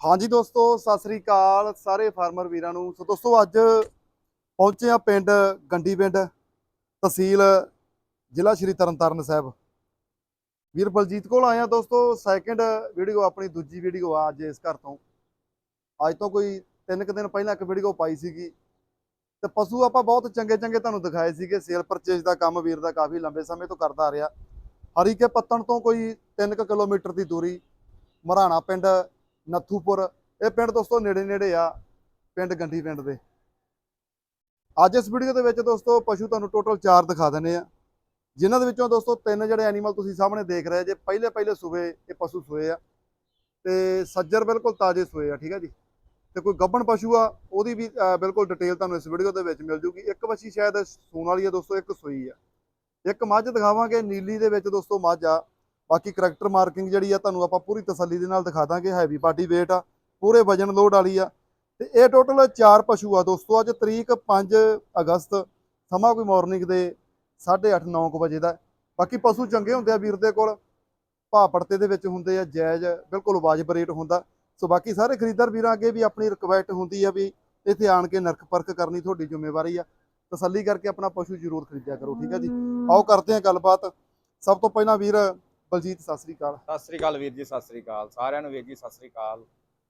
ਹਾਂਜੀ ਦੋਸਤੋ, ਸਤਿ ਸ੍ਰੀ ਅਕਾਲ ਸਾਰੇ ਫਾਰਮਰ ਵੀਰਾਂ ਨੂੰ। ਸੋ ਦੋਸਤੋ, ਅੱਜ ਪਹੁੰਚੇ ਆ ਪਿੰਡ ਗੰਡੀ ਪਿੰਡ, ਤਹਿਸੀਲ ਜ਼ਿਲ੍ਹਾ ਸ਼੍ਰੀ ਤਰਨਤਾਰਨ ਸਾਹਿਬ। ਵੀਰ ਬਲਜੀਤ ਕੋਲ ਆਏ ਆ ਦੋਸਤੋ ਸੈਕਿੰਡ ਵੀਡੀਓ ਆਪਣੀ ਦੂਜੀ ਵੀਡੀਓ ਆ ਅੱਜ ਇਸ ਘਰ ਤੋਂ। ਅੱਜ ਤੋਂ ਕੋਈ ਤਿੰਨ ਕੁ ਦਿਨ ਪਹਿਲਾਂ ਇੱਕ ਵੀਡੀਓ ਪਾਈ ਸੀਗੀ। ਤੇ ਪਸ਼ੂ ਆਪਾਂ ਬਹੁਤ ਚੰਗੇ ਚੰਗੇ ਤੁਹਾਨੂੰ ਦਿਖਾਏ ਸੀਗੇ ਸੇਲ ਪਰਚੇਜ ਦਾ ਕੰਮ ਵੀਰ ਦਾ ਕਾਫੀ ਲੰਬੇ ਸਮੇਂ ਤੋਂ ਕਰਦਾ ਆ ਰਿਹਾ। ਹਰੀਕੇ ਪੱਤਣ ਤੋਂ ਕੋਈ 3 ਕਿਲੋਮੀਟਰ ਦੀ ਦੂਰੀ, ਮਰਾਣਾ ਪਿੰਡ ਨੱਥੂਪੁਰ। ਇਹ ਪਿੰਡ ਦੋਸਤੋ ਨੇੜੇ ਨੇੜੇ ਆ, ਪਿੰਡ ਗੰਢੀ ਪਿੰਡ ਦੇ। ਅੱਜ ਇਸ ਵੀਡੀਓ ਦੇ ਵਿੱਚ ਦੋਸਤੋ ਪਸ਼ੂ ਤੁਹਾਨੂੰ ਟੋਟਲ 4 ਦਿਖਾ ਦਿੰਨੇ ਆ। ਜਿਨ੍ਹਾਂ ਦੇ ਵਿੱਚੋਂ ਦੋਸਤੋ ਤਿੰਨ ਜਿਹੜੇ ਐਨੀਮਲ ਤੁਸੀਂ ਸਾਹਮਣੇ ਦੇਖ ਰਹੇ ਜੇ, ਪਹਿਲੇ ਪਹਿਲੇ ਸੂਏ ਇਹ ਪਸ਼ੂ ਸੂਏ ਆ। ਤੇ ਸੱਜਰ ਬਿਲਕੁਲ ਤਾਜ਼ੇ ਸੂਏ ਆ, ਠੀਕ ਆ ਜੀ। ਤੇ ਕੋਈ ਗੱਬਣ ਪਸ਼ੂ ਆ, ਉਹਦੀ ਵੀ ਬਿਲਕੁਲ ਡਿਟੇਲ ਤੁਹਾਨੂੰ ਇਸ ਵੀਡੀਓ ਦੇ ਵਿੱਚ ਮਿਲ ਜੂਗੀ। ਇੱਕ ਵੱਛੀ ਸ਼ਾਇਦ ਸੂਣ ਵਾਲੀ ਆ ਦੋਸਤੋ, ਇੱਕ ਸੂਈ ਆ। ਇੱਕ ਮੱਝ ਦਿਖਾਵਾਂਗੇ, ਨੀਲੀ ਦੇ ਵਿੱਚ ਦੋਸਤੋ ਮੱਝ ਆ। ਬਾਕੀ ਕਰੈਕਟਰ ਮਾਰਕਿੰਗ ਜਿਹੜੀ ਆ ਤੁਹਾਨੂੰ ਆਪਾਂ ਪੂਰੀ ਤਸੱਲੀ ਦੇ ਨਾਲ ਦਿਖਾ ਦਾਂਗੇ ਹੈਵੀ ਬਾਡੀ weight ਆ, ਪੂਰੇ ਵਜਨ ਲੋਡ ਵਾਲੀ ਆ। ਤੇ ਇਹ ਟੋਟਲ ਚਾਰ ਪਸ਼ੂ ਆ ਦੋਸਤੋ, ਅੱਜ ਤਰੀਕ 5 ਅਗਸਤ, ਸਮਾਂ ਕੋਈ ਮਾਰਨਿੰਗ ਦੇ 8:30 9 ਵਜੇ ਦਾ। ਬਾਕੀ ਪਸ਼ੂ ਚੰਗੇ ਹੁੰਦੇ ਆ ਵੀਰ ਦੇ ਕੋਲ, ਭਾਅ ਪੜਤੇ ਦੇ ਵਿੱਚ ਹੁੰਦੇ ਆ, ਜਾਇਜ਼, ਬਿਲਕੁਲ ਵਾਜਬ ਰੇਟ ਹੁੰਦਾ। ਸੋ ਬਾਕੀ ਸਾਰੇ ਖਰੀਦਦਾਰ ਵੀਰਾਂ ਅੱਗੇ ਵੀ ਆਪਣੀ ਰਿਕਵੈਸਟ ਹੁੰਦੀ ਆ ਵੀ ਇੱਥੇ ਆਣ ਕੇ ਨਰਕ ਪਰਖ ਕਰਨੀ ਤੁਹਾਡੀ ਜ਼ਿੰਮੇਵਾਰੀ ਆ। ਤਸੱਲੀ ਕਰਕੇ ਆਪਣਾ ਪਸ਼ੂ ਜ਼ਰੂਰ ਖਰੀਦਿਆ ਕਰੋ, ਠੀਕ ਆ ਜੀ? ਆਓ ਕਰਦੇ ਹਾਂ ਗੱਲਬਾਤ। ਸਭ ਤੋਂ ਪਹਿਲਾਂ ਵੀਰ ਬਲਜੀਤ ਸਤਿ ਸ੍ਰੀ ਅਕਾਲ। ਸਤਿ ਸ੍ਰੀ ਅਕਾਲ ਵੀਰ ਜੀ ਸਤਿ ਸ੍ਰੀ ਅਕਾਲ। ਸਾਰਿਆਂ ਨੂੰ ਵੀਰ ਜੀ ਸਤਿ ਸ੍ਰੀ ਅਕਾਲ।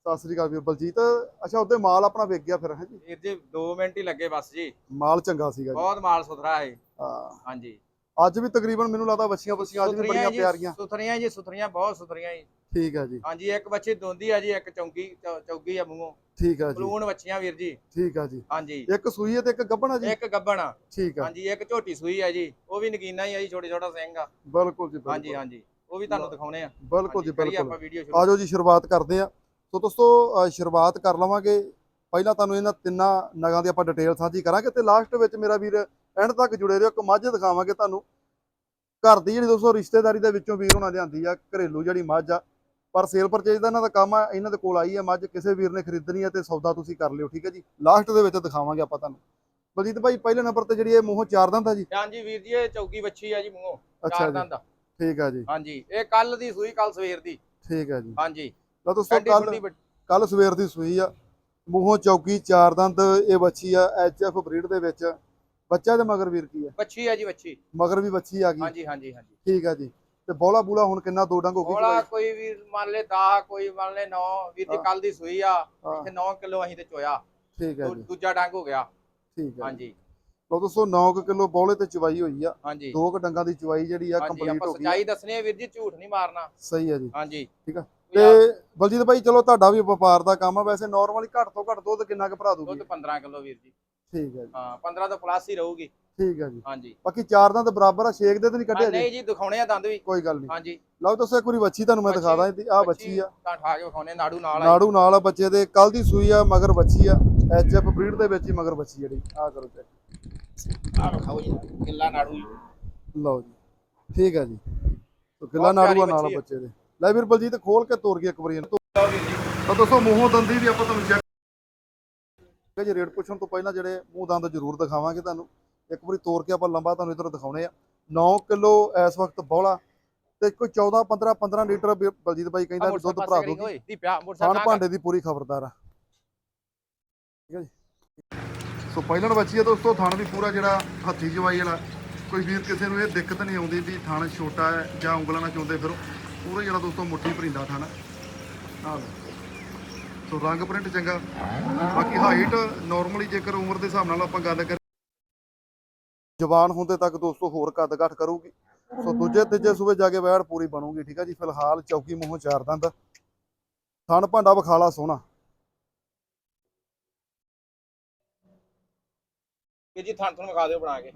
ਸਤਿ ਸ੍ਰੀ ਅਕਾਲ ਵੀਰ। ਬਲਜੀਤ ਅੱਛਾ ਉਹਦੇ ਮਾਲ ਆਪਣਾ ਵਿਕ ਗਿਆ ਫਿਰ ਹੈ ਜੀ? ਵੀਰ ਜੀ 2 ਮਿੰਟ ਹੀ ਲੱਗੇ ਬਸ ਜੀ। ਮਾਲ ਚੰਗਾ ਸੀਗਾ ਜੀ। ਬਹੁਤ ਮਾਲ ਸੁਥਰਾ ਹੈ ਹਾਂ। ਹਾਂਜੀ। ਅੱਜ ਵੀ ਤਕਰੀਬਨ ਮੈਨੂੰ ਲੱਗਦਾ ਬੱਚੀਆਂ ਬੱਚੀਆਂ ਅੱਜ ਵੀ ਬੜੀਆਂ ਪਿਆਰੀਆਂ। ਸੁਥਰੀਆਂ ਜੀ ਸੁਥਰੀਆਂ ਬਹੁਤ ਸੁਥਰੀਆਂ ਜੀ। ਠੀਕ ਹੈ ਜੀ। ਹਾਂਜੀ ਇੱਕ ਬੱਚੀ ਦੋਂਦੀ ਆ ਜੀ ਇੱਕ ਚੌਂਕੀ ਚੌ- ਚੌਗੀ ਆ ਮੂੰਹੋਂ। ਠੀਕ ਹੈ ਜੀ। ਬਲੂਨ ਬੱਚੀਆਂ ਵੀਰ ਜੀ। ਠੀਕ ਹੈ ਜੀ। ਹਾਂਜੀ। ਇੱਕ ਸੂਈ ਹੈ ਤੇ ਇੱਕ ਗੱਭਣਾ ਜੀ? ਇੱਕ ਗੱਬਣ ਆ। ਠੀਕ ਹੈ ਹਾਂਜੀ ਇੱਕ ਝੋਟੀ ਸੂਈ ਆ ਜੀ। ਉਹ ਵੀ ਨਗੀਨਾ ਹੀ ਆ ਜੀ ਛੋਟੇ ਛੋਟਾ ਸਿੰਘ ਆ। ਬਿਲਕੁਲ ਜੀ ਹਾਂਜੀ ਹਾਂਜੀ। ਉਹ ਵੀ ਤੁਹਾਨੂੰ ਦਿਖਾਉਣੇ ਆ। ਬਿਲਕੁਲ ਜੀ ਬਿਲਕੁਲ। ਆਜੋ ਜੀ ਸ਼ੁਰੂਆਤ ਕਰਦੇ ਆ। ਸੋ ਦੋਸਤੋ ਸ਼ੁਰੂਆਤ ਕਰ ਲਵਾਂਗੇ। ਪਹਿਲਾਂ ਤੁਹਾਨੂੰ ਇਹਨਾਂ ਤਿੰਨਾਂ ਨਗਾਂ ਦੀ ਆਪਾਂ ਡਿਟੇਲ ਸਾਂਝੀ ਕਰਾਂਗੇ ਤੇ ਲਾਸਟ ਵਿੱਚ ਮੇਰਾ ਵੀਰ ਐਂਡ ਤੱਕ ਜੁੜੇ ਰਹੋ। ਇੱਕ ਮੱਝ ਦਿਖਾਵਾਂਗੇ ਤੁਹਾਨੂੰ। ਘਰ ਦੀ ਜਿਹੜੀ ਦੋਸਤੋ ਰਿਸ਼ਤੇਦਾਰੀ ਦੇ ਵਿੱਚੋਂ ਵੀਰ ਹੋਣਾ ਲਿਆਂਦੀ ਆ ਘਰੇਲੂ ਜਿਹੜੀ ਮੱਝ ਆ ਪਰ ਸੇਲ ਪਰਚੇਜ ਦਾ ਇਹਨਾਂ ਦਾ ਕੰਮ ਆ ਇਹਨਾਂ ਦੇ ਕੋਲ ਆਈ ਆ ਮੱਝ ਕਿਸੇ ਵੀਰ ਨੇ ਖਰੀਦਣੀ ਆ ਤੇ ਸੌਦਾ ਤੁਸੀਂ ਕਰ ਲਿਓ ਠੀਕ ਹੈ ਜੀ? ਲਾਸਟ ਦੇ ਵਿੱਚ ਦਿਖਾਵਾਂਗੇ ਆਪਾਂ ਤੁਹਾਨੂੰ। ਬਲਜੀਤ ਭਾਈ ਪਹਿਲੇ ਨੰਬਰ ਤੇ ਜਿਹੜੀ ਇਹ ਮੂੰਹੋਂ ਚਾਰ ਦੰਦ ਆ ਜੀ? ਹਾਂਜੀ ਵੀਰ ਜੀ ਇਹ ਚੌਗੀ ਬੱਚੀ ਆ ਜੀ ਮੂੰਹੋਂ ਚਾਰ ਦੰਦ ਠੀਕ ਆ ਜੀ। ਹਾਂਜੀ ਇਹ ਕੱਲ ਦੀ ਸੂਈ ਕੱਲ ਸਵੇਰ ਦੀ। ਠੀਕ ਆ ਜੀ। ਹਾਂਜੀ ਲਓ ਦੋਸਤੋ ਐਡੀ ਕੱਲ ਕੱਲ ਸਵੇਰ ਦੀ ਸੂਈ ਆ। ਮੂੰਹੋਂ ਚੌਕੀ ਚਾਰ ਦੰਦ ਇਹ ਬੱਚੀ ਆ ਐਚਐਫ ਬਰੀਡ ਦੇ ਵਿੱਚ। ਬੱਚਾ ਦੇ ਮਗਰ ਵੀਰ ਕੀ ਆ? ਬੱਚੀ ਆ ਜੀ ਬੱਚੀ ਮਗਰ ਵੀ ਬੱਚੀ ਆ ਗਈ। ਹਾਂਜੀ ਹਾਂਜੀ ਹਾਂਜੀ ਠੀਕ ਆ ਜੀ। ਤੇ ਬੋਲਾ ਬੂਲਾ ਹੁਣ ਕਿੰਨਾ ਦੋ ਡੰਗ ਹੋ ਗਈ ਬੋਲਾ ਕੋਈ ਵੀ ਮੰਨ ਲੈ 10 ਕੋਈ ਮੰਨ ਲੈ 9 ਵੀਰ ਹਾਂ। ਕੱਲ ਦੀ ਸੂਈ ਆ ਹਾਂ, ਇੱਥੇ 9 ਕਿਲੋ ਅਸੀਂ ਤੇ ਚੋਇਆ। ਠੀਕ ਦੂ- ਜੀ। ਦੂਜਾ ਡੰਗ ਹੋ ਗਿਆ। ਠੀਕ ਆ ਹਾਂਜੀ। ਲਓ ਦੋਸਤੋ 9 ਕਿਲੋ ਬੋਲੇ ਤੇ ਚਵਾਈ ਹੋਈ ਆ। ਦੋ ਕ ਡੰਗਾਂ ਦੀ ਚਵਾਈ ਜਿਹੜੀ ਆ ਕੰਪਲੀਟ ਹੋ ਗਈ। ਸੱਚਾਈ ਦੱਸਣੀ ਹੈ ਵੀਰ ਜੀ ਝੂਠ ਨਹੀਂ ਮਾਰਨਾ। ਸਹੀ ਆ ਜੀ। ਹਾਂਜੀ। ਠੀਕ ਆ। ਤੇ ਬਲਜੀਤ ਭਾਈ ਚਲੋ ਤੁਹਾਡਾ ਵੀ ਵਪਾਰ ਦਾ ਕੰਮ ਆ। ਵੈਸੇ ਨਾਰਮਲੀ ਘੱਟ ਤੋਂ ਘੱਟ ਦੁੱਧ ਕਿੰਨਾ ਕੁ ਭਰਾ ਦੂਗੀ ਦੁੱਧ 15 ਕਿਲੋ ਵੀਰ ਜੀ। ਠੀਕ ਆ ਜੀ। ਹਾਂ 15 ਤੋਂ ਪਲੱਸ ਹੀ ਰਹੂਗੀ। ਠੀਕ ਆ ਜੀ। ਹਾਂਜੀ। ਬਾਕੀ ਚਾਰ ਦੰਦ ਬਰਾਬਰ ਆ ਛੇਕ ਦੇ ਤੇ ਨਹੀਂ ਹਾਂ, ਕੱਢਿਆ ਜੀ ਨਹੀਂ ਜੀ ਦਿਖਾਉਣੇ ਆ ਦੰਦ ਵੀ। ਕੋਈ ਗੱਲ ਨਹੀਂ। ਹਾਂਜੀ। ਲਓ ਦੱਸੋ ਇੱਕ ਵਾਰੀ ਬੱਚੀ ਤੁਹਾਨੂੰ ਮੈਂ ਦਿਖਾ ਦਾਂ ਆ ਬੱਚੀ ਆ। ਤਾਂ ਠਾ ਕੇ ਵਿਖਾਉਣੇ ਨਾੜੂ ਨਾਲ ਆ ਨਾੜੂ ਨਾਲ ਆ ਬੱਚੇ ਦੇ ਕੱਲ ਦੀ ਸੂਈ ਆ ਮਗਰ ਬੱਚੀ ਆ ਐਚਐਫ ਬਰੀਡ ਦੇ ਵਿੱਚ ਹੀ ਮਗਰ ਬੱਚੀ ਜਿਹੜੀ ਆ ਕਰੋ ਚੈੱਕ ਆ ਵਿਖਾਓ ਜੀ ਕਿੱਲਾ ਨਾੜੂ। ਲਓ ਜੀ ਠੀਕ ਆ ਜੀ। ਤੋ ਕਿੱਲਾ ਨਾੜੂ ਆ ਨਾਲ ਬੱਚੀ ਦੇ। ਲੈ ਵੀਰ ਬਲਜੀਤ ਖੋਲ ਕੇ ਤੋਰ ਗਿਆ ਇੱਕ ਵਾਰੀ ਤਾਂ ਦੋਸਤੋ ਮੂੰਹੋਂ ਦੰਦੀ ਵੀ ਆਪਾਂ ਤੁਹਾਨੂੰ ਚੈੱਕ ਜੀ ਰੇਟ ਪੁੱਛਣ ਤੋਂ ਪਹਿਲਾਂ ਜਿਹੜੇ ਮੂੰਹ ਦੰਦ ਜ਼ਰੂਰ ਦਿਖਾਵਾਂਗੇ ਤੁਹਾਨੂੰ। ਇੱਕ ਵਾਰੀ ਤੋਰ ਕੇ ਆਪਾਂ ਲੰਬਾ ਤੁਹਾਨੂੰ ਇਧਰ ਦਿਖਾਉਣੇ ਆ। 9 ਕਿਲੋ ਇਸ ਵਕਤ ਬੋਲਾ ਤੇ ਕੋਈ 14 15 15 ਲੀਟਰ ਬਲਜੀਤ ਬਾਈ ਕਹਿੰਦਾ ਵੀ ਦੁੱਧ ਭਰਾ ਦੀ ਮੋਟਰਸਾਈਕਲ ਭਾਂਡੇ ਦੀ ਪੂਰੀ ਖਬਰਦਾਰ ਆ। ਠੀਕ ਹੈ ਜੀ। ਸੋ ਪਹਿਲਣ ਬੱਚੀ ਹੈ ਦੋਸਤੋ ਥਣ ਵੀ ਪੂਰਾ ਜਿਹੜਾ ਹੱਥੀ ਜਵਾਈ ਵਾਲਾ ਕੋਈ ਵੀਰ ਕਿਸੇ ਨੂੰ ਇਹ ਦਿੱਕਤ ਨਹੀਂ ਆਉਂਦੀ ਵੀ ਥਣ ਛੋਟਾ ਹੈ ਜਾਂ ਉਂਗਲਾਂ ਨਾਲ ਚੁੰਦੇ ਫਿਰੋ। ਪੂਰਾ ਜਿਹੜਾ ਦੋਸਤੋ ਮੁੱਠੀ ਭਰਿੰਦਾ ਥਣ ਆਹ। ਸੋ ਰੰਗ ਪ੍ਰਿੰਟ ਚੰਗਾ। ਬਾਕੀ ਹਾਈਟ ਨਾਰਮਲੀ ਜੇਕਰ ਉਮਰ ਦੇ ਹਿਸਾਬ ਨਾਲ ਆਪਾਂ ਗੱਲ ਕਰੀਏ ਜਵਾਨ ਹੁੰਦੇ ਤੱਕ ਦੋਸਤੋ ਹੋਰ ਕੱਦ ਘੱਟ ਕਰੂਗੀ। ਸੋ ਦੂਜੇ ਤੀਜੇ ਸੂਬੇ ਜਾ ਕੇ ਵੈੜ ਪੂਰੀ ਬਣੂਗੀ ਠੀਕ ਹੈ ਜੀ। ਫਿਲਹਾਲ ਚੌਕੀ ਮੂੰਹੋਂ ਚਾਰ ਦੰਦ। ਥਣ ਭਾਂਡਾ ਵਿਖਾਲਾ ਸੋਹਣਾ। ਵੀਰ ਜੀ ਥਣ ਤੁਹਾਨੂੰ ਵਿਖਾ ਦਿਓ ਬਣਾ ਕੇ।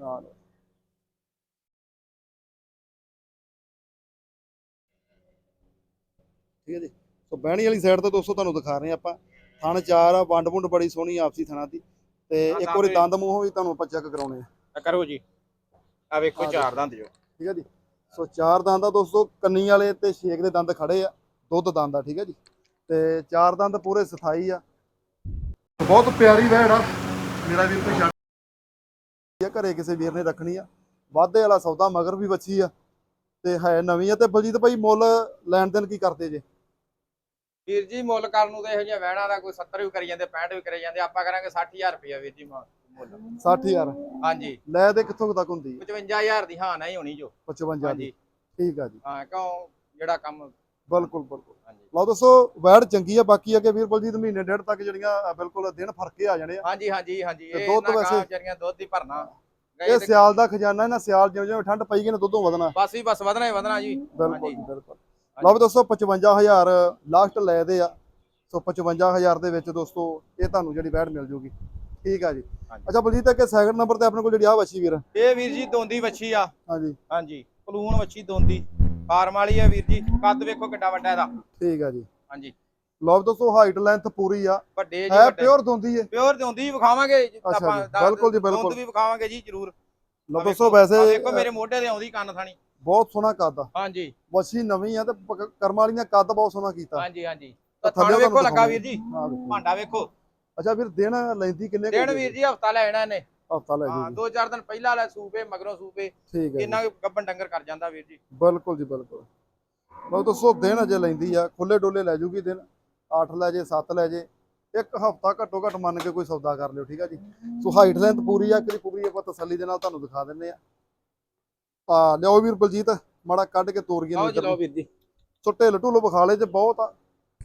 ਠੀਕ ਹੈ ਜੀ। ਸੋ ਬਹਿਣੀ ਵਾਲੀ ਸਾਈਡ ਤੇ ਦੋਸਤੋ ਤੁਹਾਨੂੰ ਦਿਖਾ ਰਹੇ ਹਾਂ ਆਪਾਂ। ਥਣ ਚਾਰ ਆ ਵੰਡ ਵੁੰਡ ਬੜੀ ਸੋਹਣੀ ਆ ਆਪਸੀ ਥਣਾਂ ਦੀ। ਤੇ ਹਾਂ, ਇੱਕ ਵਾਰੀ। ਦੰਦ ਮੂੰਹੋਂ ਵੀ ਤੁਹਾਨੂੰ ਆਪਾਂ ਚੈੱਕ ਕਰਾਉਣੇ ਆ। ਆ ਕਰੋ ਜੀ। ਆ ਵੇਖੋ ਚਾਰ ਦੰਦ ਜੋ। ਠੀਕ ਹੈ ਜੀ। ਸੋ ਚਾਰ ਦੰਦ ਆ ਦੋਸਤੋ ਕੰਨੀ ਵਾਲੇ ਤੇ ਛੇਕ ਦੇ ਦੰਦ ਖੜੇ ਆ ਦੁੱਧ ਦੰਦ ਆ ਠੀਕ ਹੈ ਜੀ। ਤੇ ਚਾਰ ਦੰਦ ਪੂਰੇ ਸਥਾਈ ਆ। ਬਹੁਤ ਪਿਆਰੀ ਵਹਿੜ ਆ। ਮੇਰਾ ਵੀਰ ਕੋਈ ਛੱਡ ਘਰੇ ਕਿਸੇ ਵੀਰ ਨੇ ਰੱਖਣੀ ਆ। ਵਾਧੇ ਵਾਲਾ ਸੌਦਾ ਮਗਰ ਵੀ ਬੱਚੀ ਆ। ਤੇ ਹੈ ਨਵੀਂ ਆ ਤੇ ਬਲਜੀਤ ਭਾਈ ਮੁੱਲ ਲੈਣ ਦੇਣ ਕੀ ਕਰਦੇ ਜੇ? ਵੀਰ ਜੀ ਮੁੱਲ ਕਰਨ ਨੂੰ ਤਾਂ ਇਹੋ ਜਿਹੀਆਂ ਵਹਿਣਾ ਦਾ ਕੋਈ 70 ਵੀ ਕਰੀ ਜਾਂਦੇ 65 ਵੀ ਕਰੀ ਜਾਂਦੇ ਆਪਾਂ ਕਰਾਂਗੇ 60000 ਰੁਪਇਆ ਵੀਰ ਜੀ ਮੁੱਲ। 60000 ਹਾਂਜੀ। ਲੈ ਦੇ ਕਿੱਥੋਂ ਕੁ ਤੱਕ ਹੁੰਦੀ ਹੈ? 55000 ਦੀ ਹਾਂ ਨਹੀਂ ਹੋਣੀ ਜੋ। 55 ਦੀ। ਹਾਂਜੀ। ਠੀਕ ਆ ਜੀ। ਹਾਂ ਕਿਉਂ? ਜਿਹੜਾ ਕੰਮ ਬਿਲਕੁਲ ਬਿਲਕੁਲ। ਹਾਂਜੀ। ਲਓ ਦੱਸੋ ਵੈੜ ਚੰਗੀ ਆ ਬਾਕੀ ਅੱਗੇ ਵੀਰ ਬਲਜੀਤ ਮਹੀਨੇ ਡੇਢ ਤੱਕ ਜਿਹੜੀਆਂ ਅ, ਬਿਲਕੁਲ ਦਿਨ ਫਰਕੇ ਆ ਜਾਣੇ ਆ। ਹਾਂਜੀ ਹਾਂਜੀ ਹਾਂਜੀ। ਤੇ ਇਹ ਦੁੱਧ ਦੁੱਧ ਵੈਸੇ- ਵੈਸੇ ਵਿਚਾਰੀਆਂ ਦੁੱਧ ਹੀ ਭਰਨਾ। ਗਏ ਇਹ ਤੇ ਸਿਆਲ ਦਾ ਖਜ਼ਾਨਾ ਇਹਨਾਂ ਸਿਆਲ ਜਿਵੇਂ ਜਿਵੇਂ ਠੰਡ ਪਈ ਗਈ ਨਾ ਦੁੱਧੋਂ ਵਧਣਾ। ਬਸ ਹੀ ਬਸ ਵਧਣਾ ਹੀ ਵਧਣਾ ਜੀ। ਬਿਲਕੁਲ ਹਾਂਜੀ। ਜੀ, ਬਿਲਕੁਲ। ਲਓ ਵੀ ਦੋਸਤੋ 55000 ਲਾਸਟ ਲੈ ਦੇ ਆ। ਸੋ 55000 ਦੇ ਵਿੱਚ ਦੋਸਤੋ ਇਹ ਤੁਹਾਨੂੰ ਜਿਹੜੀ ਵੈੜ ਮਿਲ ਜੂਗੀ। ਠੀਕ ਆ ਜੀ। ਅੱਛਾ ਬਲਜੀਤ ਅੱਗੇ ਸੈਕਿੰਡ ਨੰਬਰ ਤੇ ਆਪਣੇ ਕੋਲ ਜਿਹੜੀ ਆ ਵੱਛੀ ਵੀਰ। ਇਹ ਵੀਰ ਜੀ ਦੋਂਦੀ ਵੱਛੀ ਆ। ਹਾਂਜੀ। ਹਾਂਜੀ ਪਲੂਣ ਵੱਛੀ ਦੋਂਦੀ। ਫਾਰਮ ਵਾਲੀ ਆ ਵੀਰ ਜੀ। ਕੱਦ ਵੇਖੋ ਕਿੱਡਾ ਵੱਡਾ ਇਹਦਾ। ਠੀਕ ਆ ਜੀ। ਹਾਂਜੀ। ਲਓ ਦੋਸਤੋ ਹਾਈਟ ਲੈਂਥ ਪੂਰੀ ਆ। ਵੱਡੇ ਜੀ ਹੈ ਵੱਡੇ। ਪਿਓਰ ਦੋਂਦੀ ਹੈ ਪਿਓਰ ਦੋਂਦੀ ਵਿਖਾਵਾਂਗੇ ਆਪਾਂ ਬਿਲਕੁਲ ਜੀ, ਬਿਲਕੁਲ। ਦੁੱਧ ਵੀ ਵਿਖਾਵਾਂਗੇ ਜੀ ਜ਼ਰੂਰ। ਲਓ ਦੋਸਤੋ ਵੈਸੇ ਵੇਖੋ ਮੇਰੇ ਮੋਢੇ ਤੇ ਆਉਂਦੀ ਕੰਨ ਥਾਣੀ। ਬਹੁਤ ਸੋਹਣਾ ਕੱਦ ਆ। ਹਾਂਜੀ। ਵੱਛੀ ਨਵੀਂ ਆ ਤੇ ਕਰਮ ਵਾਲੀ ਨੇ ਕੱਦ ਬਹੁਤ ਸੋਹਣਾ ਕੀਤਾ। ਹਾਂਜੀ ਹਾਂਜੀ। ਥੱਲੇ ਵੇਖੋ ਲੱਗਾ ਵੀਰ ਜੀ। ਭਾਂਡਾ ਵੇਖੋ। ਅੱਛਾ ਵੀਰ ਦਿਨ ਲੈਂਦੀ ਕਿੰਨੇ ਦਿਨ ਵੀਰ ਜੀ? ਹਫਤਾ ਲੈ ਇਹਨੇ। ਹਫਤਾ ਲੈ ਹਾਂ ਦੋ ਚਾਰ ਦਿਨ ਪਹਿਲਾਂ ਲੈ ਸੂਪੇ ਮਗਰੋਂ ਸੂਪੇ। ਇੰਨਾ ਗੱਬਨ ਡੰਗਰ ਕਰ ਜਾਂਦਾ ਵੀਰ ਜੀ। ਬਿਲਕੁਲ ਜੀ ਬਿਲਕੁਲ। ਲਓ ਦੋਸਤੋ ਦਿਨ ਅਜੇ ਲੈਂਦੀ ਆ। ਖੁੱਲੇ ਡੋਲੇ ਲੈ ਜੂਗੀ ਦਿਨ। 8 ਲੈ ਜੇ 7 ਲੈ ਜੇ। ਇੱਕ ਹਫਤਾ ਘੱਟੋ ਘੱਟ ਮੰਨ ਕੇ ਕੋਈ ਸੌਦਾ ਕਰ ਲਿਓ ਠੀਕ ਆ ਜੀ? ਸੋ ਹਾਈਟ ਲੈਂਥ ਪੂਰੀ ਆ ਕਿ ਪੂਰੀ ਆਪਾਂ ਤਸੱਲੀ ਦੇ ਨਾਲ ਤੁਹਾਨੂੰ ਦਿਖਾ ਦਿੰਨੇ ਆ। ਆ ਲਿਓ ਵੀਰ ਬਲਜੀਤ ਮਾੜਾ ਕੱਢ ਕੇ ਤੋਰ ਗਏ ਲਓ ਵੀਰ ਜੀ। ਸੋ ਢਿੱਲ ਢੁੱਲ ਵਿਖਾਲੇ ਚ ਬਹੁਤ ਆ।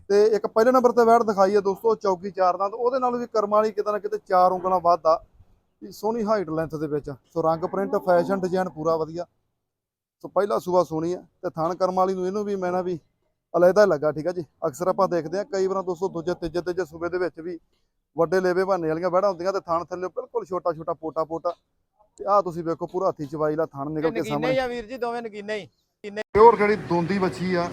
ਤੇ ਇੱਕ ਪਹਿਲੇ ਨੰਬਰ ਤੇ ਵੈੜ ਦਿਖਾਈ ਆ ਦੋਸਤੋ ਚੌਕੀ ਚਾਰ ਦਾ ਉਹਦੇ ਨਾਲ ਵੀ ਕਰਮ ਵਾਲੀ ਕਿਤੇ ਨਾ ਕਿਤੇ ਚਾਰ ਉਂਗਲਾਂ ਵੱਧ ਆ ਵੀ ਸੋਹਣੀ ਹਾਈਟ ਲੈਂਥ ਦੇ ਵਿੱਚ। ਸੋ ਰੰਗ ਪ੍ਰਿੰਟ ਫੈਸ਼ਨ ਡਿਜ਼ਾਈਨ ਪੂਰਾ ਵਧੀਆ। ਸੋ ਪਹਿਲਾ ਸੂਆ ਸੋਹਣੀ ਆ ਤੇ ਥਣ ਕਰਮ ਵਾਲੀ ਨੂੰ ਇਹਨੂੰ ਵੀ ਮੈਂ ਨਾ ਵੀ ਅਲੱਗਾ ਹੀ ਲੱਗਾ ਠੀਕ ਆ ਜੀ? ਅਕਸਰ ਆਪਾਂ ਦੇਖਦੇ ਆ ਕਈ ਵਾਰ ਦੋਸਤੋ ਦੂਜੇ ਤੀਜੇ ਤੀਜੇ ਸੂਬੇ ਦੇ ਵਿੱਚ ਵੀ ਵੱਡੇ ਲੇਵੇ ਬਹਾਨੇ ਵਾਲੀਆਂ ਵੈੜਾਂ ਹੁੰਦੀਆਂ ਤੇ ਥਣ ਥੱਲੇ ਬਿਲਕੁਲ ਛੋਟਾ ਛੋਟਾ ਪੋਟਾ ਪੋਟਾ। ਤੇ ਆਹ ਤੁਸੀਂ ਵੇਖੋ ਪੂਰਾ ਹੱਥੀ ਚਵਾਈ ਦਾ ਥਣ ਨਿਕਲ ਕੇ ਨਗੀਨੇ ਸਾਹਮਣੇ। ਹੀ ਆ ਵੀਰ ਜੀ ਦੋਵੇਂ ਨਗੀਨੇ ਹੀ। ਪਿਓਰ ਜਿਹੜੀ ਦੋਂਦੀ ਬੱਚੀ ਆ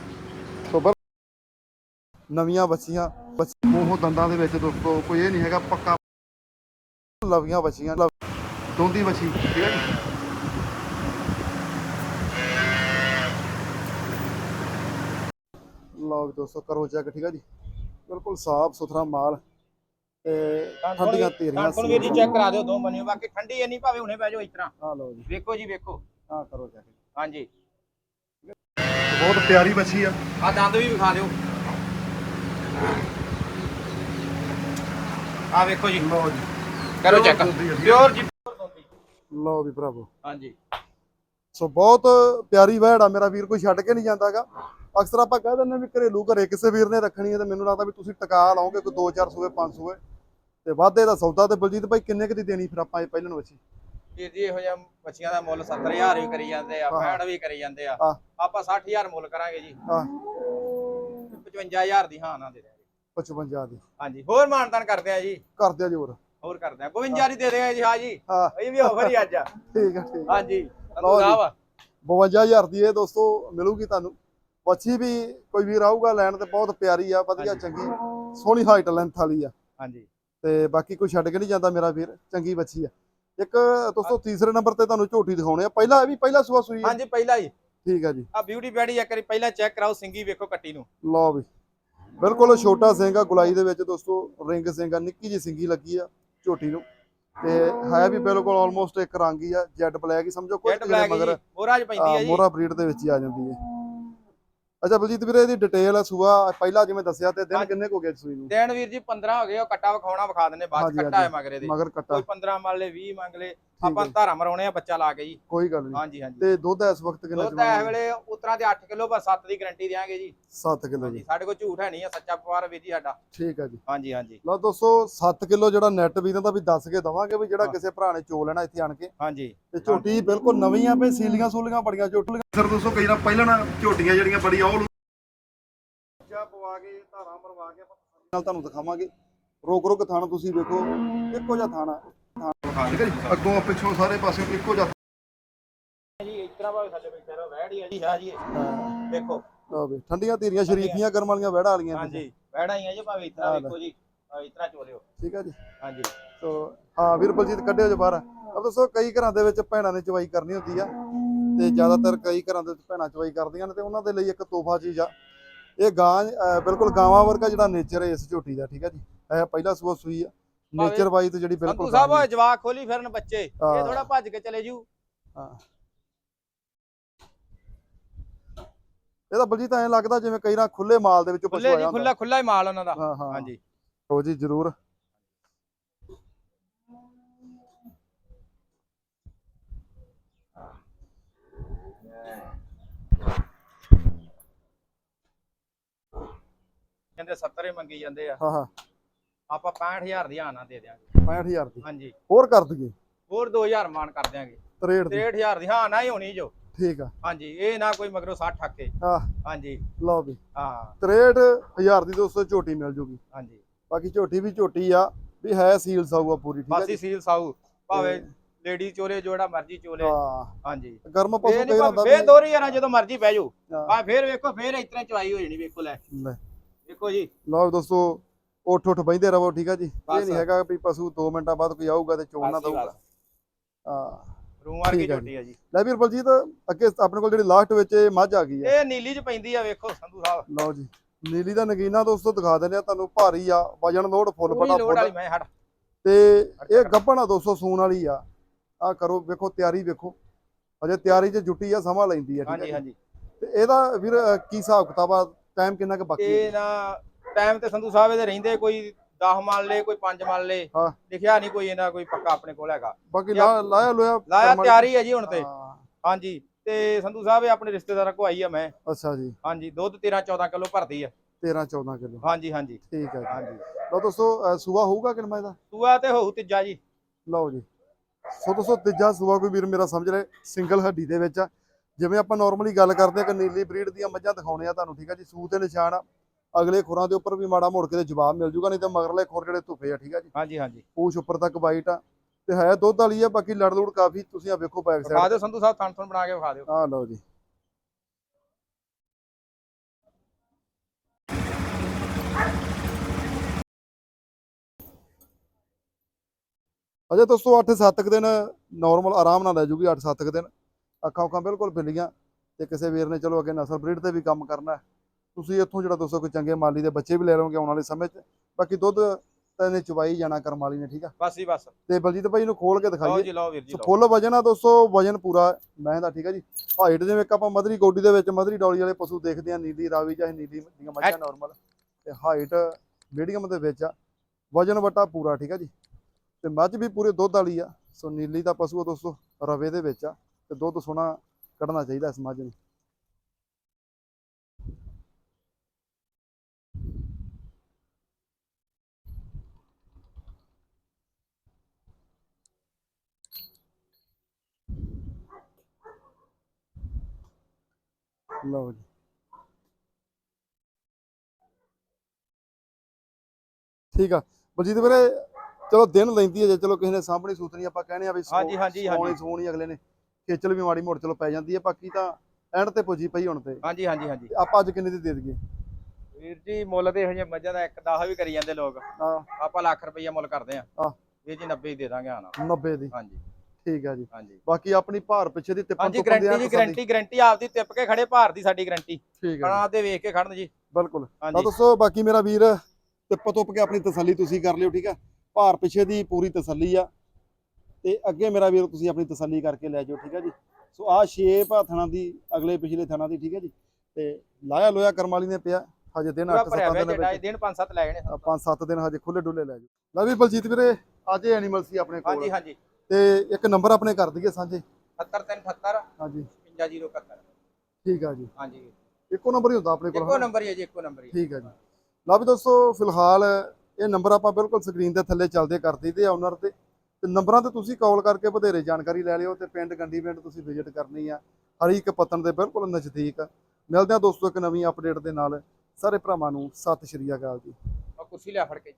ਨਵੀਆਂ ਬੱਚੀਆਂ ਬੱਚ- ਮੂੰਹੋਂ ਦੰਦਾਂ ਦੇ ਵਿੱਚ ਦੋਸਤੋ ਕੋਈ ਇਹ ਨਹੀਂ ਹੈਗਾ ਪੱਕਾ ਲਵੀਆਂ ਬੱਚੀਆਂ ਲਵ- ਦੋਂਦੀ ਬੱਚੀ ਠੀਕ ਹੈ ਜੀ? ਲਓ ਵੀ ਦੋਸਤੋ ਕਰੋ ਚੈੱਕ ਠੀਕ ਹੈ ਜੀ? ਬਿਲਕੁਲ ਸਾਫ਼ ਸੁਥਰਾ ਮਾਲ ਤੇ ਠੰਡੀਆਂ ਤੇਰੀਆਂ ਹੁਣ ਵੀਰ ਜੀ ਚੈੱਕ ਕਰਾ ਦਿਓ ਦੋ ਬੰਨਿਓ ਬਾਕੀ ਠੰਡੀ ਐ ਨਹੀਂ ਭਾਵੇਂ ਹੁਣੇ ਬਹਿ ਜਾਓ ਇਸ ਤਰ੍ਹਾਂ। ਆ ਲਓ ਜੀ। ਵੇਖੋ ਜੀ ਵੇਖੋ। ਆ ਕਰੋ ਚੈੱਕ ਹਾਂਜੀ। ਬਹੁਤ ਪਿਆਰੀ ਬੱਚੀ ਆ। ਆ ਦੰਦ ਵੀ ਵਿਖਾ ਦਿਓ। ਆ ਵੇਖੋ ਜੀ। ਲਓ ਜੀ। ਕਰੋ ਚੈੱਕ। ਪਿਓਰ ਜੀ। ਲਓ ਵੀ ਭਰਾਵੋ। ਹਾਂਜੀ। ਸੋ ਬਹੁਤ ਪਿਆਰੀ ਵਹਿੜ ਆ। ਮੇਰਾ ਵੀਰ ਕੋਈ ਛੱਡ ਕੇ ਨਹੀਂ ਜਾਂਦਾਗਾ। ਅਕਸਰ ਆਪਾਂ ਕਹਿ ਦਿੰਦੇ ਵੀ ਘਰੇਲੂ ਘਰੇ ਕਿਸੇ ਵੀਰ ਨੇ ਰੱਖਣੀ ਹੈ ਤੇ ਮੈਨੂੰ ਲੱਗਦਾ ਵੀ ਤੁਸੀਂ ਟਕਾ ਲਾਓਗੇ ਕੋਈ 2-4 ਸੂਏ 5 ਸੂਏ। ਤੇ ਵਾਧੇ ਦਾ ਸੌਦਾ ਤੇ ਬਲਜੀਤ ਭਾਈ ਕਿੰਨੇ ਕੁ ਦੀ ਦੇਣੀ ਫਿਰ ਆਪਾਂ ਇਹ ਪਹਿਲਣ ਵੱਛੀ ਵੀਰ ਜੀ ਇਹੋ ਜਿਹਾ ਬੱਚੀਆਂ ਦਾ ਮੁੱਲ 70000 ਵੀ ਕਰੀ ਜਾਂਦੇ ਆ। 65 ਵੀ ਕਰੀ ਜਾਂਦੇ ਆ। ਆਪਾਂ 60000 ਮੁੱਲ ਕਰਾਂਗੇ ਜੀ। ਹਾਂ। 55000 ਦੀ ਹਾਂ ਨਾ ਦੇ। 55 ਦੀ। ਹਾਂਜੀ ਹੋਰ ਮਾਨਤਾਨ ਕਰਦੇ ਆ ਜੀ? ਕਰਦੇ ਆ ਜੀ ਹੋਰ। ਹੋਰ ਕਰਦੇ ਆ। 52 ਦੀ ਦੇ ਦੇਗਾ ਜੀ ਹਾਂ ਜੀ। ਹਾਂ। ਇਹ ਵੀ ਆਫਰ ਹੀ ਅੱਜ ਆ। ਠੀਕ ਹੈ ਠੀਕ ਹਾਂਜੀ ਲਓ ਜੀ। ਸੰਧੂ ਸਾਹਿਬ 52000 ਦੀ ਇਹ ਦੋਸਤੋ ਮਿਲੂਗੀ ਤੁਹਾਨੂੰ। ਵੱਛੀ ਵੀ ਕੋਈ ਵੀਰ ਆਊਗਾ ਲੈਣ ਤੇ ਬਹੁਤ ਪਿਆਰੀ ਆ ਵਧੀਆ ਹਾਂਜੀ। ਚੰਗੀ ਸੋਹਣੀ ਹਾਈਟ ਲੈਂਥ ਵਾਲੀ ਆ। ਹਾਂਜੀ। ਤੇ ਬਾਕੀ ਕੋਈ ਛੱਡ ਕੇ ਨਹੀਂ ਜਾਂਦਾ ਮੇਰਾ ਵੀਰ ਚੰਗੀ ਬੱਚੀ ਆ। ਇੱਕ ਦੋਸਤੋ ਤੀਸਰੇ ਨੰਬਰ ਤੇ ਤੁਹਾਨੂੰ ਝੋਟੀ ਦਿਖਾਉਣੇ ਆ। ਪਹਿਲਾ ਇਹ ਵੀ ਪਹਿਲਾ ਸੂਆ ਸੂਈ ਆ। ਹਾਂਜੀ ਪਹਿਲਾ ਹੀ। ਠੀਕ ਆ ਜੀ। ਆ ਬਿਊਟੀ ਬੈਡੀ ਇੱਕ ਵਾਰੀ ਪਹਿਲਾਂ ਚੈੱਕ ਕਰਾਓ ਸਿੰਗੀ ਵੇਖੋ ਕੱਟੀ ਨੂੰ। ਲਓ ਵੀ। ਬਿਲਕੁਲ ਛੋਟਾ ਸਿੰਘ ਆ ਗੁਲਾਈ ਦੇ ਵਿੱਚ ਦੋਸਤੋ ਰਿੰਗ ਸਿੰਘ ਆ ਨਿੱਕੀ ਜੀ ਸਿੰਗੀ ਲੱਗੀ ਆ ਝੋਟੀ ਨੂੰ। ਤੇ ਹੈ ਵੀ ਬਿਲਕੁਲ ਆਲਮੋਸਟ ਇੱਕ ਰੰਗ ਹੀ ਆ ਜੈਡ ਬਲੈਕ ਹੀ ਸਮਝੋ ਕੋਈ ਬਲੈਕ ਜੀ ਮੋਹਰਾ ਚ ਪੈਂਦੀ ਆ ਜੀ। ਮੋਰਾ ਬਰੀਡ ਦੇ ਵਿੱਚ ਹੀ ਆ ਜਾਂਦੀ ਹੈ। ਅੱਛਾ ਬਲਜੀਤ ਵੀਰੇ ਇਹਦੀ ਡਿਟੇਲ ਆ ਸੂਆ ਪਹਿਲਾਂ ਜਿਵੇਂ ਦੱਸਿਆ ਤੇ ਦਿਨ। ਕਿੰਨੇ ਕੋ ਗਏ ਸੂਈ ਨੂੰ? ਦੇਣ ਵੀਰ ਜੀ 15 ਹੋ ਗਏ ਉਹ ਕੱਟਾ ਵਿਖਾਉਣਾ ਵਿਖਾ ਦਿੰਦੇ ਬਾਅਦ ਕੱਟਾ ਹੈ ਮਗਰੇ ਦੇ। ਮਗਰ ਕੱਟਾ। ਕੋਈ 15 ਮੰਨ ਲੈ 20 ਮੰਗ ਲੈ ਆਪਾਂ ਧਾਰਾ ਮਰਾਉਣੇ ਆ ਬੱਚਾ ਲਾ ਕੇ ਜੀ। ਕੋਈ ਗੱਲ ਨਹੀਂ। ਹਾਂਜੀ ਹਾਂਜੀ। ਤੇ ਦੁੱਧ ਇਸ ਵਕਤ ਕਿੰਨਾ ਦੁੱਧ ਇਸ ਵੇਲੇ ਉਤਰਾਂ ਦੇ 8 ਕਿਲੋ ਪਰ 7 ਦੀ ਗਾਰੰਟੀ ਦੇਾਂਗੇ ਜੀ। 7 ਕਿਲੋ ਹਾਂਜੀ ਜੀ। ਸਾਡੇ ਕੋਲ ਝੂਠ ਹੈ ਨਹੀਂ ਆ ਸੱਚਾ ਪਵਾਰ ਵੀਰ ਜੀ ਸਾਡਾ। ਠੀਕ ਆ ਜੀ। ਹਾਂਜੀ ਹਾਂਜੀ। ਲਓ ਦੋਸਤੋ 7 ਕਿਲੋ ਜਿਹੜਾ ਨੈਟ ਵੀ ਦਾ ਵੀ ਦੱਸ ਕੇ ਦਵਾਂਗੇ ਵੀ ਜਿਹੜਾ ਹਾਂ। ਕਿਸੇ ਭਰਾ ਨੇ ਚੋ ਲੈਣਾ ਇੱਥੇ ਆਣ ਕੇ। ਹਾਂਜੀ। ਤੇ ਝੋਟੀ ਬਿਲਕੁਲ ਨਵੀਂ ਆ ਪਈ ਸੀਲੀਆਂ ਸੂਲੀਆਂ ਬੜੀਆਂ ਝੋਟੀਆਂ ਸਰ ਦੋਸਤੋ ਕਈ ਨਾ ਪਹਿਲਾਂ ਨਾ ਝੋਟੀਆਂ ਜਿਹੜੀਆਂ ਬੜੀ ਔਲ ਚਾ ਪਵਾ ਕੇ ਧਾਰਾਂ ਮਰਵਾ ਕੇ ਨਾਲ ਤੁਹਾਨੂੰ ਦਿਖਾਵਾਂਗੇ। ਰੋਕ ਰੋਕ ਥਾਣ ਤੁਸੀਂ ਵੇਖੋ ਇੱਕੋ ਜਿਹਾ ਥਾਣਾ ਠੀਕ ਹੈ ਜੀ ਅੱਗੋਂ ਪਿੱਛੋਂ ਸਾਰੇ ਪਾਸੇ ਇੱਕੋ ਜਿਹਾ ਜੀ ਇਸ ਤਰ੍ਹਾਂ ਭਾਵੇਂ ਥੱਲੇ ਬੈਠਾ ਰਹੋ ਵੈੜ ਹੀ ਆ ਜੀ ਆ ਜੀ। ਥਾਣ। ਦੇਖੋ। ਲਓ ਵੀ ਠੰਡੀਆਂ ਧੀਰੀਆਂ ਸ਼ਰੀਫੀਆਂ ਕਰਮ ਵਾਲੀਆਂ ਵਹਿੜਾ ਵਾਲੀਆਂ ਨੇ। ਹਾਂਜੀ ਵੈੜਾਂ ਹੀ ਆ ਜੀ ਭਾਵੇਂ ਇਸ ਤਰ੍ਹਾਂ ਹਾਂ, ਵੇਖੋ ਜੀ ਆਹ ਇਸ ਤਰ੍ਹਾਂ ਚੋਲਿਓ। ਠੀਕ ਹੈ ਜੀ। ਹਾਂਜੀ। ਸੋ ਹਾਂ ਵੀਰ ਬਲਜੀਤ ਕੱਢਿਓ ਜੇ ਬਾਹਰ। ਅਬ ਦੋਸਤੋ ਕਈ ਘਰਾਂ ਦੇ ਵਿੱਚ ਭੈਣਾਂ ਨੇ ਚਵਾਈ ਕਰਨੀ ਹੁੰਦੀ ਆ ਤੇ ਜ਼ਿਆਦਾਤਰ ਕਈ ਘਰਾਂ ਦੇ ਵਿੱਚ ਭੈਣਾਂ ਚਵਾਈ ਕਰਦੀਆਂ ਨੇ ਤੇ ਉਹਨਾਂ ਦੇ ਲਈ ਇੱਕ ਤੋਹਫਾ ਚੀਜ਼ ਆ। ਇਹ ਗਾਂ ਬਿਲਕੁਲ ਗਾਵਾਂ ਵਰਗਾ ਜਿਹੜਾ ਨੇਚਰ ਹੈ ਇਸ ਝੋਟੀ ਦਾ ਠੀਕ ਹੈ ਜੀ। ਇਹ ਪਹਿਲਾ ਸੂਆ ਸੂਈ ਆ। ਨੇਚਰ ਵਾਈਜ਼ ਜਿਹੜੀ ਸੰਤੂ ਬਿਲਕੁਲ ਸਾਹਿਬ ਗਾਂ ਉਹ ਜਵਾਕ ਖੋਲੀ ਫਿਰਨ ਬੱਚੇ ਇਹ। ਥੋੜਾ ਭੱਜ ਕੇ ਚਲੇ ਜੂ ਹਾਂ। ਇਹ ਤਾਂ ਬਲਜੀਤ ਐਂ ਲੱਗਦਾ ਜਿਵੇਂ ਕਈ ਨਾ ਖੁੱਲੇ ਮਾਲ ਦੇ ਵਿੱਚੋਂ ਪਸ਼ੂ ਆਇਆ ਹੁੰਦਾ ਖੁੱਲਾ ਖੁੱਲਾ ਹੀ ਮਾਲ ਉਹਨਾਂ ਦਾ। ਹਾਂ ਹਾਂ। ਹਾਂਜੀ। ਹੋ ਜੀ ਜ਼ਰੂਰ। ਕਹਿੰਦੇ 70 ਹੀ ਮੰਗੀ ਜਾਂਦੇ ਆ। ਹਾਂ ਹਾਂ। ਆਪਾਂ 65000 ਦੀ ਆਣਾ ਦੇ ਦਿਆਂਗੇ। 65000 ਦੀ? ਹਾਂਜੀ। ਹੋਰ ਕਰ ਦਈਏ? ਹੋਰ 2000 ਮਾਨ ਕਰ ਦਿਆਂਗੇ। 63 ਦੀ? 63000 ਦੀ ਹਾਂ ਨਾ ਹੀ ਹੋਣੀ ਜੋ। ਠੀਕ ਆ। ਹਾਂਜੀ ਇਹ ਨਾ ਕੋਈ ਮਗਰੋਂ 60 ਠੱਕੇ ਹਾਂ ਹਾਂਜੀ। ਲਓ ਵੀ। ਹਾਂ। 63000 ਦੀ ਦੋਸਤੋ ਝੋਟੀ ਮਿਲ ਜੂਗੀ। ਹਾਂਜੀ। ਬਾਕੀ ਝੋਟੀ ਵੀ ਝੋਟੀ ਆ ਵੀ ਹੈ ਸੀਲ ਸਾਊ ਆ ਪੂਰੀ ਠੀਕ ਆ ਬਾਸੀ ਜੀ? ਸੀਲ ਸਾਊ। ਭਾਵੇਂ ਲੇਡੀ ਚੋਲੇ ਜਿਹੜਾ ਮਰਜ਼ੀ ਚੋਲੇ। ਹਾਂਜੀ। ਗਰਮ ਪਸ਼ੂ ਕਈ ਹੁੰਦਾ ਫੇਰ ਦੋਰੀ ਯਾਰਾਂ ਜਦੋਂ ਮਰਜ਼ੀ ਬਹਿ ਜਾਓ। ਆ ਫੇਰ ਵੇਖੋ ਫੇਰ ਤਰ੍ਹਾਂ ਚਵਾਈ ਹੋ ਜਾਣੀ ਵੇਖੋ ਲੈ। ਵੇਖੋ ਜੀ। ਲਓ ਦੋਸਤੋ ਉੱਠ ਉੱਠ ਬੈਂਦੇ ਰਹੋ ਠੀਕ ਆ ਜੀ। ਇਹ। ਨਹੀਂ ਹੈਗਾ ਵੀ ਪਸ਼ੂ 2 ਮਿੰਟਾਂ ਬਾਅਦ ਕੋਈ ਆਊਗਾ ਤੇ ਚੋਣ ਨਾ ਦਊਗਾ। ਹਾਂ। ਰੂਮ ਵਰਗੀ ਠੀਕ ਆ ਝੋਟੀ ਆ ਜੀ। ਲੈ ਵੀਰ ਬਲਜੀਤ ਅੱਗੇ ਆਪਣੇ ਕੋਲ ਜਿਹੜੀ ਲਾਸਟ ਵਿੱਚ ਇਹ ਮੱਝ ਆ ਗਈ ਆ। ਇਹ ਨੀਲੀ ਚ ਪੈਂਦੀ ਆ ਵੇਖੋ ਸੰਧੂ ਸਾਹਿਬ। ਲਓ ਜੀ। ਨੀਲੀ ਦਾ ਨਗੀਨਾ ਦੋਸਤੋ ਦਿਖਾ ਦਿੰਦੇ ਆ ਤੁਹਾਨੂੰ ਭਾਰੀ ਆ ਵਜਨ ਲੋਡ ਫੁੱਲ ਬਟਾ ਫੁੱਲ ਤੇ ਇਹ ਗੱਭਣ ਆ ਦੋਸਤੋ ਸੂਣ ਵਾਲੀ ਆ। ਆ ਕਰੋ ਵੇਖੋ ਤਿਆਰੀ ਵੇਖੋ। ਅਜੇ ਤਿਆਰੀ 'ਚ ਜੁੱਟੀ ਆ ਸਮਾਂ ਲੈਂਦੀ ਆ ਠੀਕ ਹੈ ਹਾਂਜੀ ਤੇ ਇਹਦਾ ਵੀਰ ਕੀ ਹਿਸਾਬ ਕਿਤਾਬ ਆ? ਟਾਈਮ ਕਿੰਨਾ ਕੁ ਬਾਕੀ ਇਹ ਨਾ ਟਾਈਮ ਤੇ ਸੰਧੂ ਸਾਹਿਬ ਇਹਦੇ ਰਹਿੰਦੇ ਕੋਈ 10 ਮੰਨ ਲੇ ਕੋਈ 5 ਮੰਨ ਲੇ ਹਾਂ। ਲਿਖਿਆ ਨਹੀਂ ਕੋਈ ਇਹਨਾਂ ਕੋਈ ਪੱਕਾ ਆਪਣੇ ਕੋਲ ਹੈਗਾ। ਬਾਕੀ ਲਾ ਲਾਇਆ ਲੋਇਆ ਲਾਇਆ ਕਰਮ ਤਿਆਰੀ ਹੈ ਜੀ ਹੁਣ ਤੇ। ਹਾਂ, ਹਾਂਜੀ। ਤੇ ਸੰਧੂ ਸਾਹਿਬ ਇਹ ਆਪਣੇ ਰਿਸ਼ਤੇਦਾਰਾਂ ਕੋ ਆਈ ਆ ਮੈਂ। ਅੱਛਾ ਜੀ। ਹਾਂਜੀ ਦੁੱਧ 13 14 ਕਿਲੋ ਭਰਦੀ ਆ। 13 14 ਕਿਲੋ। ਹਾਂਜੀ ਹਾਂਜੀ। ਠੀਕ ਹੈ ਜੀ। ਹਾਂਜੀ। ਲਓ ਦੋਸਤੋ ਅ, ਸੂਆ ਹੋਊਗਾ ਕਿੰਨਾ ਇਹਦਾ ਸੂਆ ਤੇ ਹੋਊ ਤੀਜਾ ਜੀ। ਲਓ ਜੀ। ਸੋ ਦੋਸਤੋ ਤੀਜਾ ਸੂਆ ਕੋਈ ਵੀਰ ਮੇਰਾ ਸਮਝ ਲੈ ਸਿੰਗਲ ਹੱਡੀ ਦੇ ਵਿੱਚ ਆ। ਜਿਵੇਂ ਆਪਾਂ ਨਾਰਮਲੀ ਗੱਲ ਕਰਦੇ ਆ ਕਿ ਨੀਲੀ ਬਰੀਡ ਦੀਆਂ ਮੱਝਾਂ ਦਿਖਾਉਣੇ ਆ ਤੁਹਾਨੂੰ ਠੀਕ ਆ ਜੀ? ਸੂ ਤੇ ਨਿਸ਼ਾਨ ਆ। ਅਗਲੇ ਖੁਰਾਂ ਦੇ ਉੱਪਰ ਵੀ ਮਾੜਾ ਮੋੜ ਕੇ ਤੇ ਜਵਾਬ ਮਿਲ ਜੂਗਾ ਨਹੀਂ ਤਾਂ ਮਗਰਲੇ ਖੁਰ ਜਿਹੜੇ ਧੁੱਪੇ ਆ ਠੀਕ ਆ ਜੀ? ਹਾਂਜੀ ਹਾਂਜੀ। ਪੂਛ ਉੱਪਰ ਤੱਕ ਵਾਈਟ ਆ। ਤੇ ਹੈ ਦੁੱਧ ਵਾਲੀ ਆ ਬਾਕੀ ਲੜ ਲੂੜ ਕਾਫੀ ਤੁਸੀਂ ਆ ਵੇਖੋ ਬੈਕ ਵਿਖਾ ਸਾਈਡ ਦਿਓ ਸੰਧੂ ਸਾਹਿਬ ਥਣ ਥਣ ਬਣਾ ਕੇ ਵਿਖਾ ਦਿਓ। ਆ ਲਓ ਜੀ। ਅਜੇ ਦੋਸਤੋ 8-7 ਦਿਨ ਨਾਰਮਲ ਆਰਾਮ ਨਾਲ ਲੈ ਜੂਗੀ 8-7 ਦਿਨ। ਅੱਖਾਂ ਉੱਖਾਂ ਬਿਲਕੁਲ ਬਿੱਲੀਆਂ। ਤੇ ਕਿਸੇ ਵੀਰ ਨੇ ਚਲੋ ਅੱਗੇ ਨਸਲ ਬਰੀਡ ਤੇ ਵੀ ਕੰਮ ਕਰਨਾ ਹੈ। ਤੁਸੀਂ ਇੱਥੋਂ ਜਿਹੜਾ ਦੋਸਤੋ ਕੋਈ ਚੰਗੇ ਮਾਲੀ ਦੇ ਬੱਚੇ ਵੀ ਲੈ ਲਓਗੇ ਆਉਣ ਵਾਲੇ ਸਮੇਂ 'ਚ? ਬਾਕੀ ਦੁੱਧ ਤਾਂ ਇਹਨੇ ਚਵਾਈ ਜਾਣਾ ਕਰਮ ਵਾਲੀ ਨੇ ਠੀਕ ਆ? ਬਸ ਹੀ ਬਸ। ਤੇ ਬਲਜੀਤ ਭਾਈ ਨੂੰ ਖੋਲ ਕੇ ਲਓ ਦਿਖਾਈਏ ਜੀ ਲਓ ਵੀਰ ਜੀ ਲਓ। ਫੁੱਲ ਵਜਨ ਆ ਦੋਸਤੋ ਵਜਨ ਪੂਰਾ ਮੈਂ ਦਾ ਠੀਕ ਹੈ ਜੀ। ਹਾਈਟ ਜਿਵੇਂ ਇੱਕ ਆਪਾਂ ਮਧਰੀ ਗੋਡੀ ਦੇ ਵਿੱਚ ਮਧਰੀ ਡੌਲੀ ਵਾਲੇ ਪਸ਼ੂ ਦੇਖਦੇ ਆ ਨੀਲੀ ਰਾਵੀ ਚਾਹੇ ਨੀਲੀ ਦੀਆਂ ਮੱਝਾਂ ਨਾਰਮਲ ਤੇ ਹਾਈਟ ਮੀਡੀਅਮ ਦੇ ਵਿੱਚ ਆ। ਵਜਨ ਵਟਾ ਪੂਰਾ ਠੀਕ ਹੈ ਜੀ। ਤੇ ਮੱਝ ਵੀ ਪੂਰੇ ਦੁੱਧ ਵਾਲੀ ਆ। ਸੋ ਨੀਲੀ ਦਾ ਪਸ਼ੂ ਆ ਦੋਸਤੋ ਰਵੇ ਦੇ ਵਿੱਚ ਆ। ਤੇ ਦੁੱਧ ਸੋਹਣਾ ਕੱਢਣਾ ਚਾਹੀਦਾ ਇਸ ਮੱਝ ਨੂੰ। ਲਓ ਜੀ। ਠੀਕ ਆ। ਬਲਜੀਤ ਵੀਰੇ ਚਲੋ ਦਿਨ ਲੈਂਦੀ ਹੈ ਜੇ ਚਲੋ ਕਿਸੇ ਨੇ ਸਾਹਮਣੇ ਸੂਤਨੀ ਆਪਾਂ ਕਹਿੰਦੇ ਆ ਵੀ ਹਾਂਜੀ, ਹਾਂਜੀ, ਹਾਂਜੀ। ਸੋਹਣੀ ਅਗਲੇ ਨੇ। ਖੇਚਲ ਵੀ ਮਾੜੀ ਮੋੜ ਚਲੋ ਪੈ ਜਾਂਦੀ ਹੈ ਬਾਕੀ ਤਾਂ ਐਂਡ ਤੇ ਪੁੱਜੀ ਪਈ ਹੁਣ ਤੇ। ਹਾਂਜੀ ਹਾਂਜੀ ਹਾਂਜੀ। ਆਪਾਂ ਅੱਜ ਕਿੰਨੇ ਦੀ ਦੇ ਦਈਏ? ਵੀਰ ਜੀ ਮੁੱਲ ਤੇ ਇਹੋ ਜਿਹੇ ਮੱਝਾਂ ਦਾ ਇੱਕ 10 ਵੀ ਕਰੀ ਜਾਂਦੇ ਲੋਕ। ਹਾਂ। ਆਪਾਂ ਲੱਖ ਰੁਪਈਆ ਮੁੱਲ ਕਰਦੇ ਆ। ਹਾਂ। ਵੀਰ ਜੀ 90 ਹੀ ਦੇ ਦਾਂਗੇ ਆਣਾ 90 ਦੀ। ਹਾਂਜੀ। ਠੀਕ ਆ ਜੀ। ਹਾਂਜੀ। ਬਾਕੀ ਆਪਣੀ ਭਾਰ ਪਿੱਛੇ ਦੀ ਤਿੱਪਣ ਹਾਂਜੀ ਗਰੰਟੀ ਜੀ ਗਰੰਟੀ ਗਰੰਟੀ ਆਪਦੀ ਟਿਪ ਕੇ ਖੜੇ ਭਾਰ ਦੀ ਸਾਡੀ ਗਰੰਟੀ ਠੀਕ ਆ ਕਣਾ ਤੇ ਵੇਖ ਕੇ ਖੜਨ ਜੀ। ਬਿਲਕੁਲ। ਤਾਂ ਦੱਸੋ ਬਾਕੀ ਮੇਰਾ ਵੀਰ ਤਿੱਪ ਤੁੱਪ ਕੇ ਆਪਣੀ ਤਸੱਲੀ ਤੁਸੀਂ ਕਰ ਲਿਓ ਠੀਕ ਆ? ਭਾਰ ਪਿੱਛੇ ਦੀ ਪੂਰੀ ਤਸੱਲੀ ਆ। ਤੇ ਅੱਗੇ ਮੇਰਾ ਵੀਰ ਤੁਸੀਂ ਆਪਣੀ ਤਸੱਲੀ ਕਰਕੇ ਲੈ ਜਾਓ ਠੀਕ ਆ ਜੀ? ਸੋ ਆਹ ਸ਼ੇਪ ਆ ਥਣਾ ਦੀ ਅਗਲੇ ਪਿਛਲੇ ਥਣਾ ਦੀ ਠੀਕ ਹੈ ਜੀ? ਤੇ ਲਾਇਆ ਲੋਇਆ ਕਰਮ ਵਾਲੀ ਨੇ ਪਿਆ ਹਜੇ ਦਿਨ ਪੂਰਾ 8 ਭਰਿਆ 7 ਹੋਇਆ ਦਿਨ ਵਿੱਚ ਲੈ ਜਾਣੇ ਪੰਜ ਸੱਤ ਦਿਨ ਹਜੇ ਖੁੱਲੇ ਡੁੱਲੇ ਲੈ ਜਾਓ। ਲੈ ਵੀ ਬਲਜੀਤ ਵੀਰੇ ਅੱਜ ਐਨੀਮਲ ਸੀ ਆਪਣੇ ਕੋਲ। ਹਾਂਜੀ ਹਾਂਜੀ। ਤੇ ਇੱਕ ਨੰਬਰ ਆਪਣੇ ਕਰ ਦਈਏ ਸਾਂਝੇ। 70378 ਹਾਂਜੀ। 55071 ਠੀਕ ਆ ਜੀ। ਹਾਂਜੀ। ਇੱਕੋ ਨੰਬਰ ਹੀ ਹੁੰਦਾ ਆਪਣੇ ਕੋਲ ਇੱਕੋ? ਨੰਬਰ ਹੀ ਹੈ ਜੀ ਇੱਕੋ ਨੰਬਰ ਹੀ। ਠੀਕ ਹੈ ਜੀ। ਲਓ ਵੀ ਦੋਸਤੋ ਫਿਲਹਾਲ ਇਹ ਨੰਬਰ ਆਪਾਂ ਬਿਲਕੁਲ ਸਕਰੀਨ ਦੇ ਥੱਲੇ ਚੱਲਦੇ ਕਰ ਦਈਦੇ ਆ ਓਨਰ ਤੇ। ਤੇ ਨੰਬਰਾਂ ਤੇ ਤੁਸੀਂ ਕਾਲ ਕਰਕੇ ਵਧੇਰੇ ਜਾਣਕਾਰੀ ਲੈ ਲਿਓ ਤੇ ਪਿੰਡ ਗੰਡੀ ਪਿੰਡ ਤੁਸੀਂ ਵਿਜ਼ਿਟ ਕਰਨੀ ਆ। ਹਰੀ ਇੱਕ ਪਤਨ ਦੇ ਬਿਲਕੁਲ ਨਜ਼ਦੀਕ। ਮਿਲਦੇ ਆ ਦੋਸਤੋ ਇੱਕ ਨਵੀਂ ਅਪਡੇਟ ਦੇ ਨਾਲ। ਸਾਰੇ ਭਰਾਵਾਂ ਨੂੰ ਸਤਿ ਸ਼੍ਰੀ ਅਕਾਲ ਜੀ। ਆਹ ਕੁਰਸੀ ਲਿਆ ਫੜ ਕੇ।